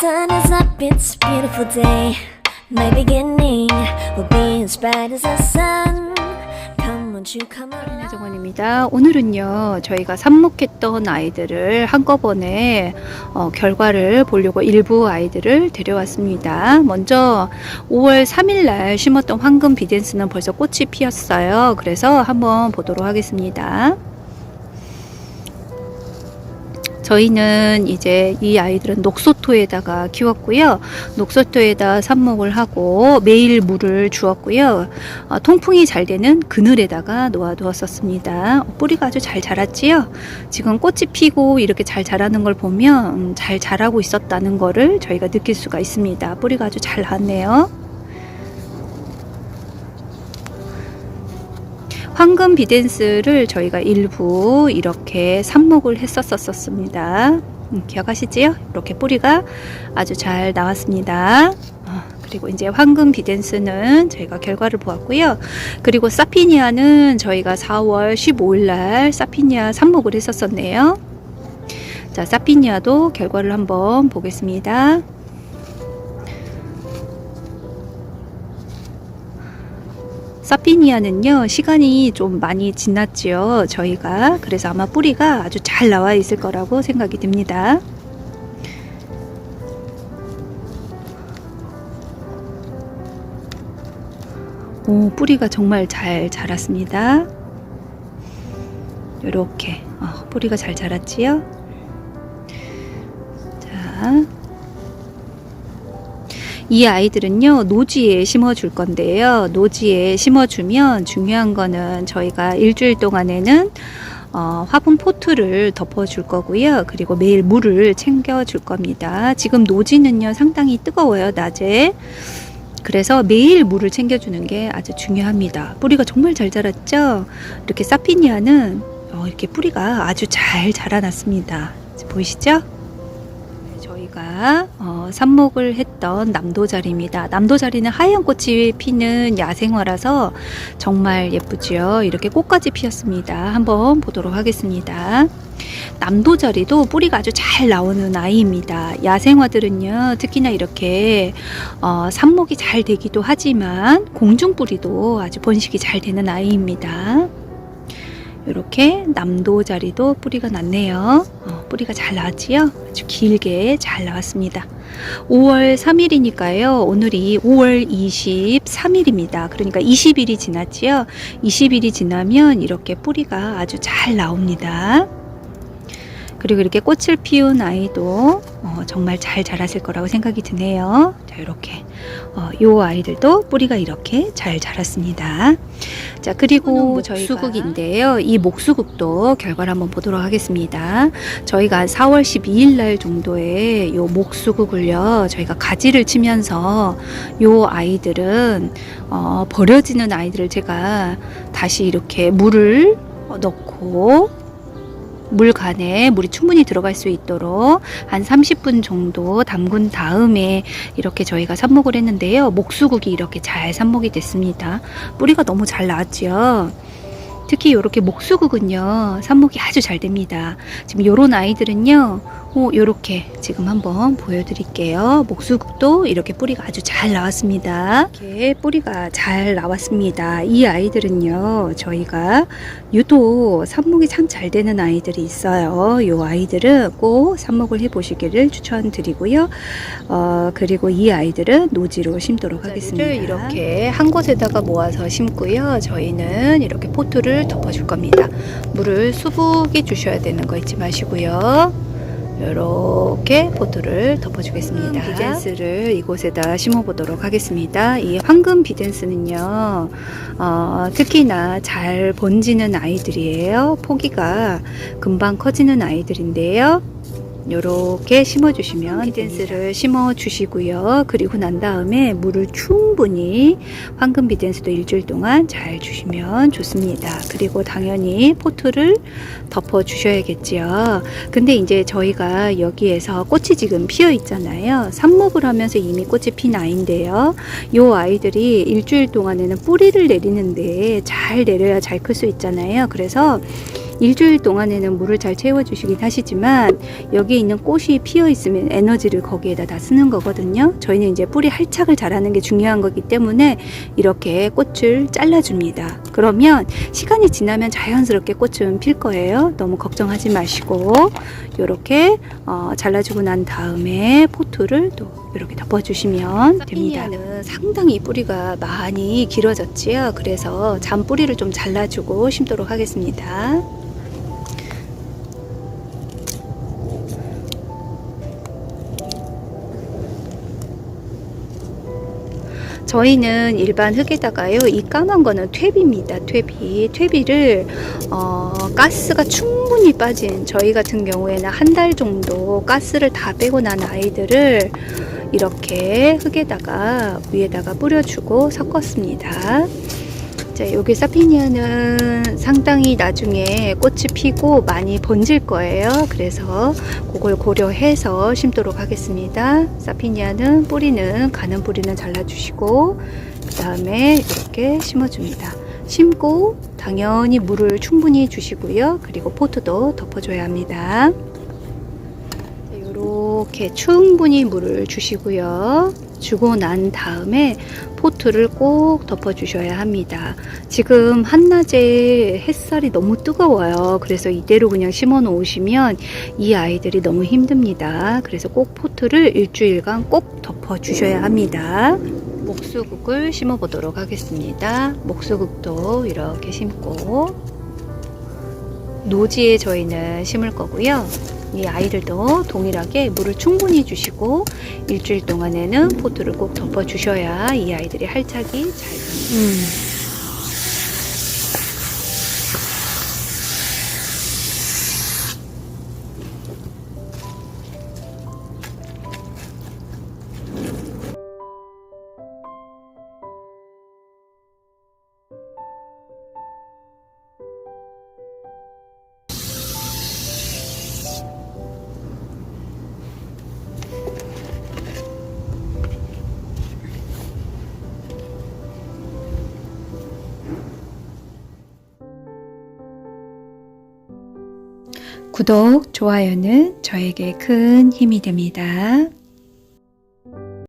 sun is up, it's a beautiful day. My beginning will be as bright as the sun. Come, won't you come around? 정원입니다. 오늘은요, 저희가 삽목했던 아이들을 한꺼번에 어, 결과를 보려고 일부 아이들을 데려왔습니다. 먼저 5월 3일 날 심었던 황금 비덴스는 벌써 꽃이 피었어요. 그래서 한번 보도록 하겠습니다. 저희는 이제 이 아이들은 녹소토에다가 키웠고요. 녹소토에다 삽목을 하고 매일 물을 주었고요. 어, 통풍이 잘 되는 그늘에다가 놓아두었었습니다. 어, 뿌리가 아주 잘 자랐지요. 지금 꽃이 피고 이렇게 잘 자라는 걸 보면 음, 잘 자라고 있었다는 거를 저희가 느낄 수가 있습니다. 뿌리가 아주 잘 나왔네요. 황금 비덴스를 저희가 일부 이렇게 삽목을 했었었습니다. 음, 기억하시지요? 이렇게 뿌리가 아주 잘 나왔습니다. 어, 그리고 이제 황금 비덴스는 저희가 결과를 보았고요. 그리고 사피니아는 저희가 4월 15일 날 사피니아 삽목을 했었었네요. 자, 사피니아도 결과를 한번 보겠습니다. 사피니아는요 시간이 좀 많이 지났지요 저희가. 그래서 아마 뿌리가 아주 잘 나와 있을 거라고 생각이 듭니다. 오 뿌리가 정말 잘 자랐습니다. 이렇게. 어, 뿌리가 잘 자랐지요? 자 이 아이들은요, 노지에 심어줄 건데요. 노지에 심어주면 중요한 거는 저희가 일주일 동안에는 어, 화분 포트를 덮어줄 거고요. 그리고 매일 물을 챙겨줄 겁니다. 지금 노지는요, 상당히 뜨거워요, 낮에. 그래서 매일 물을 챙겨주는 게 아주 중요합니다. 뿌리가 정말 잘 자랐죠? 이렇게 사피니아는 어, 이렇게 뿌리가 아주 잘 자라났습니다. 보이시죠? 저희가 어, 삽목을 했던 남도자리입니다. 남도자리는 하얀 꽃이 피는 야생화라서 정말 예쁘지요. 이렇게 꽃까지 피었습니다. 한번 보도록 하겠습니다. 남도자리도 뿌리가 아주 잘 나오는 아이입니다. 야생화들은요, 특히나 이렇게 어, 삽목이 잘 되기도 하지만 공중뿌리도 아주 번식이 잘 되는 아이입니다. 이렇게 남도자리도 뿌리가 났네요. 어, 뿌리가 잘 나왔지요? 아주 길게 잘 나왔습니다. 5월 3일이니까요. 오늘이 5월 23일입니다. 그러니까 20일이 지났지요. 20일이 지나면 이렇게 뿌리가 아주 잘 나옵니다. 그리고 이렇게 꽃을 피운 아이도 어, 정말 잘 자랐을 거라고 생각이 드네요. 자, 이렇게 어, 요 아이들도 뿌리가 이렇게 잘 자랐습니다. 자, 그리고 목수국인데요. 이 목수국도 결과를 한번 보도록 하겠습니다. 저희가 한 4월 12일 날 정도에 요 목수국을요, 저희가 가지를 치면서 요 아이들은 어, 버려지는 아이들을 제가 다시 이렇게 물을 어, 넣고 물간에 물이 충분히 들어갈 수 있도록 한 30분 정도 담근 다음에 이렇게 저희가 삽목을 했는데요. 목수국이 이렇게 잘 삽목이 됐습니다. 뿌리가 너무 잘 나왔죠. 특히 이렇게 목수국은요 삽목이 아주 잘 됩니다. 지금 이런 아이들은요, 어, 이렇게 지금 한번 보여드릴게요. 목수국도 이렇게 뿌리가 아주 잘 나왔습니다. 이렇게 뿌리가 잘 나왔습니다. 이 아이들은요 저희가 유독 삽목이 참 잘 되는 아이들이 있어요. 이 아이들은 꼭 삽목을 해 보시기를 추천드리고요. 어, 그리고 이 아이들은 노지로 심도록 하겠습니다. 이렇게 한 곳에다가 모아서 심고요. 저희는 이렇게 포트를 덮어줄 겁니다. 물을 수북이 주셔야 되는 거 잊지 마시고요. 이렇게 포트를 덮어주겠습니다. 비덴스를 이곳에다 심어보도록 하겠습니다. 이 황금 비덴스는요, 어, 특히나 잘 번지는 아이들이에요. 포기가 금방 커지는 아이들인데요. 이렇게 심어주시면 비덴스를 심어주시고요. 그리고 난 다음에 물을 충분히 황금 비덴스도 일주일 동안 잘 주시면 좋습니다. 그리고 당연히 포트를 덮어 주셔야겠지요. 근데 이제 저희가 여기에서 꽃이 지금 피어 있잖아요. 삽목을 하면서 이미 꽃이 핀 아이인데요. 이 아이들이 일주일 동안에는 뿌리를 내리는데 잘 내려야 잘 클 수 있잖아요. 그래서 일주일 동안에는 물을 잘 채워주시긴 하시지만 여기에 있는 꽃이 피어 있으면 에너지를 거기에다 다 쓰는 거거든요. 저희는 이제 뿌리 할착을 잘하는 게 중요한 거기 때문에 이렇게 꽃을 잘라줍니다. 그러면 시간이 지나면 자연스럽게 꽃은 필 거예요. 너무 걱정하지 마시고 이렇게 어, 잘라주고 난 다음에 포트를 또 이렇게 덮어주시면 됩니다. 는 상당히 뿌리가 많이 길어졌지요. 그래서 잔 뿌리를 좀 잘라주고 심도록 하겠습니다. 저희는 일반 흙에다가요, 이 까만 거는 퇴비입니다. 퇴비. 퇴비를, 어, 가스가 충분히 빠진 저희 같은 경우에는 한 달 정도 가스를 다 빼고 난 아이들을 이렇게 흙에다가 위에다가 뿌려주고 섞었습니다. 자, 여기 사피니아는 상당히 나중에 꽃이 피고 많이 번질 거예요. 그래서 그걸 고려해서 심도록 하겠습니다. 사피니아는 뿌리는 가는 뿌리는 잘라주시고 그 다음에 이렇게 심어줍니다. 심고 당연히 물을 충분히 주시고요. 그리고 포트도 덮어줘야 합니다. 이렇게 충분히 물을 주시고요. 주고 난 다음에 포트를 꼭 덮어주셔야 합니다. 지금 한낮에 햇살이 너무 뜨거워요. 그래서 이대로 그냥 심어 놓으시면 이 아이들이 너무 힘듭니다. 그래서 꼭 포트를 일주일간 꼭 덮어주셔야 합니다. 목수국을 심어 보도록 하겠습니다. 목수국도 이렇게 심고 노지에 저희는 심을 거고요. 이 아이들도 동일하게 물을 충분히 주시고 일주일 동안에는 포트를 꼭 덮어 주셔야 이 아이들이 할착이 잘 됩니다. 구독, 좋아요는 저에게 큰 힘이 됩니다.